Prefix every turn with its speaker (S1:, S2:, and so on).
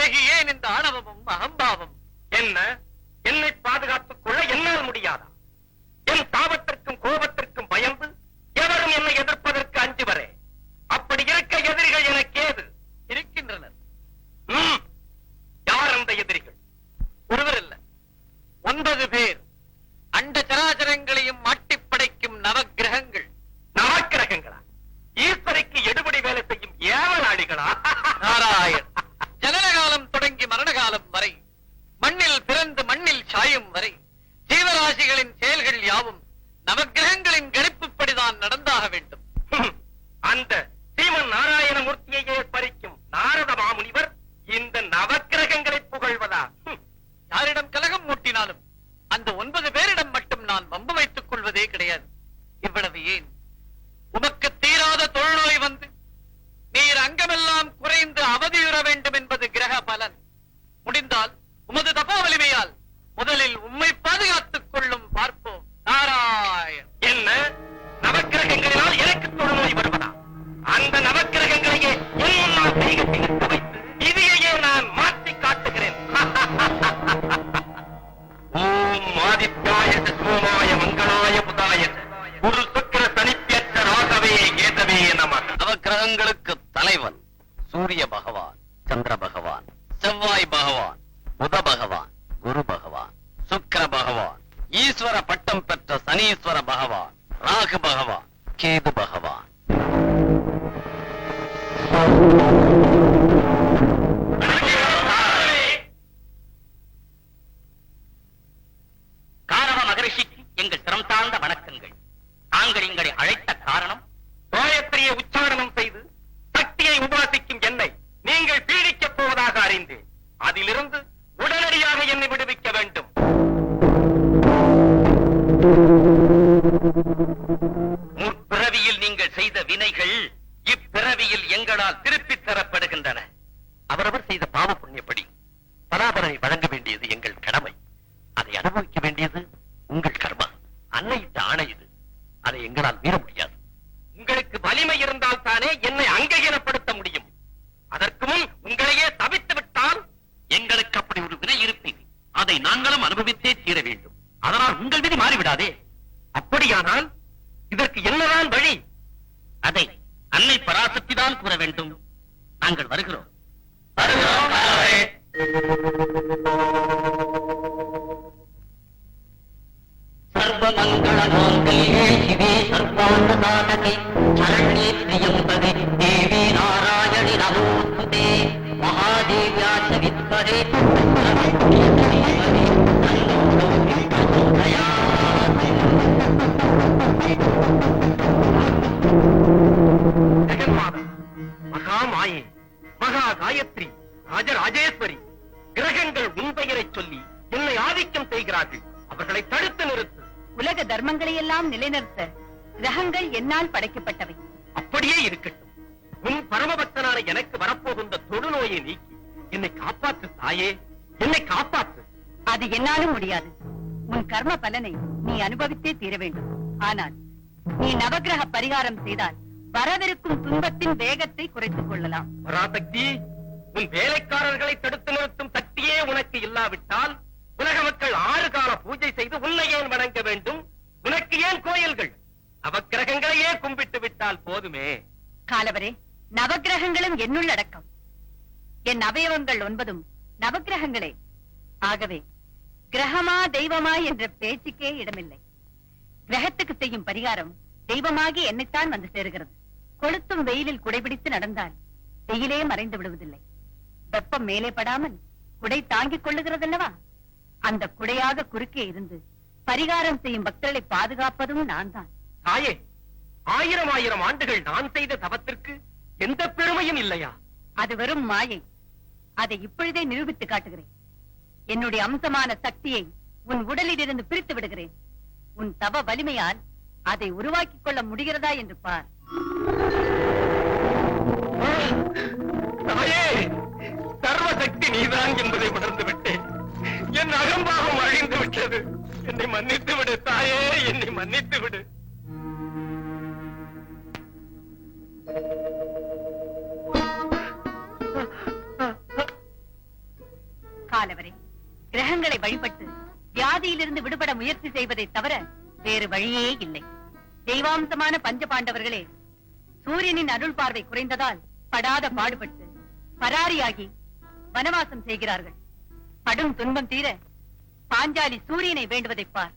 S1: பிறகு ஏன் இந்த ஆணவமும் ஏன்? உமக்கு தீராத தொழுநோய் வந்து நீர் அங்கமெல்லாம் குறைந்து அவதியுற வேண்டும் என்பது கிரக பலன். முடிந்தால் உமது தபோ வலிமையால் முதலில் உம்மை பாதுகாத்துக் கொள்ளும் பார்ப்போம். நாராயண்.
S2: என்ன? நவக்கிரகங்களினால் எனக்கு தொழுநோய் வருவதா? அந்த நவக்கிரகங்களையே என் முன்னால் கைகட்டி வைத்து
S1: கிரகங்களுக்கு தலைவன் சூரிய பகவான் சந்திர பகவான் செவ்வாய் பகவான் புத பகவான் குரு பகவான் சுக்கிர பகவான் ஈஸ்வர பட்டம் பெற்ற சனீஸ்வர பகவான் ராகு பகவான் கேது பகவான்.
S2: முற்பிறவியில் நீங்கள் செய்த வினைகள் அப்படியானால் இதற்கு என்னதான் வழி? அதை அன்னை பராசக்தி தான் கூற வேண்டும். நாங்கள் வருகிறோம்.
S3: சர்வமங்கள மோங்கல்யே சிவே தேவி நாராயணி நமோஸ்துதே. மகாதேவியா
S2: வித்மகே மகாமாயே மகா காயத்ரி ராஜராஜேஸ்வரி கிரகங்கள் உன் பெயரைச் சொல்லி என்னை ஆதிக்கம் செய்கிறார்கள். அவர்களை தடுத்து நிறுத்து.
S4: உலக தர்மங்களை எல்லாம் நிலைநிறுத்த கிரகங்கள் என்னால் படைக்கப்பட்டவை.
S2: அப்படியே இருக்கட்டும். உன் பரமபக்தனான எனக்கு வரப்போகின்ற தொழுநோயை நீக்கி என்னை காப்பாற்று தாயே என்னை காப்பாற்று.
S4: அது என்னாலும் முடியாது. உன் கர்ம பலனை நீ அனுபவித்தே தீர வேண்டும். ஆனால் நீ நவக்கிரக பரிகாரம் செய்தால் வரவிருக்கும் துன்பத்தின் வேகத்தை குறைத்துக் கொள்ளலாம்.
S2: பராசக்தி உன் வேலைக்காரர்களை தடுத்து நிறுத்தும் சக்தியே உனக்கு இல்லாவிட்டால் உலக மக்கள் ஆறு கால பூஜை செய்து உன்னை ஏன் வணங்க வேண்டும்? உனக்கு ஏன் கோயில்கள்? அவக்கிரகங்களையே கும்பிட்டு விட்டால் போதுமே.
S4: காலவரே நவக்கிரகங்களும் என்னுள் அடக்கம். என் அவயவங்கள் ஒன்பதும் நவக்கிரகங்களே. ஆகவே கிரகமா தெய்வமா என்ற பேச்சுக்கே இடமில்லை. கிரகத்துக்கு செய்யும் பரிகாரம் தெய்வமாகி என்னைத்தான் வந்து சேருகிறது. கொளுத்தும் வெயிலில் குடைபிடித்து நடந்தால் வெயிலே மறைந்து விடுவதில்லை. வெப்பம் மேலே படாமல் குடை தாங்கிக் கொள்ளுகிறதல்லவா? அந்த குடையாக குறுக்கே இருந்து பரிகாரம் செய்யும் பக்தர்களை பாதுகாப்பதும் நான் தான்
S2: தாயே ஆயிரம் ஆயிரம் ஆண்டுகள் நான் செய்த தவத்திற்கு எந்த பெருமையும் இல்லையா?
S4: அது வெறும் மாயை. அதை இப்பொழுதே நிரூபித்து காட்டுகிறேன். என்னுடைய அம்சமான சக்தியை உன் உடலில் இருந்து பிரித்து விடுகிறேன். உன் தவ வலிமையால் அதை உருவாக்கிக் கொள்ள முடிகிறதா என்று பார்.
S2: தாயே சர்வசக்தி நீதான் என்பதை உணர்ந்து விட்டேன் என் அகம்பாகம் அழிந்து விட்டது. என்னை மன்னித்து விடு தாயே என்னை மன்னித்து விடு.
S4: மகாலவரே கிரகங்களை வழிபட்டு வியாதியிலிருந்து விடுபட முயற்சி செய்வதை தவிர வேறு வழியே இல்லை. தெய்வாம்சமான பஞ்ச பாண்டவர்களே சூரியனின் அருள் பார்வை குறைந்ததால் படாத பாடுபட்டு பராரியாகி வனவாசம் செய்கிறார்கள். படும் துன்பம் தீர பாஞ்சாலி சூரியனை வேண்டுவதைப் பார்.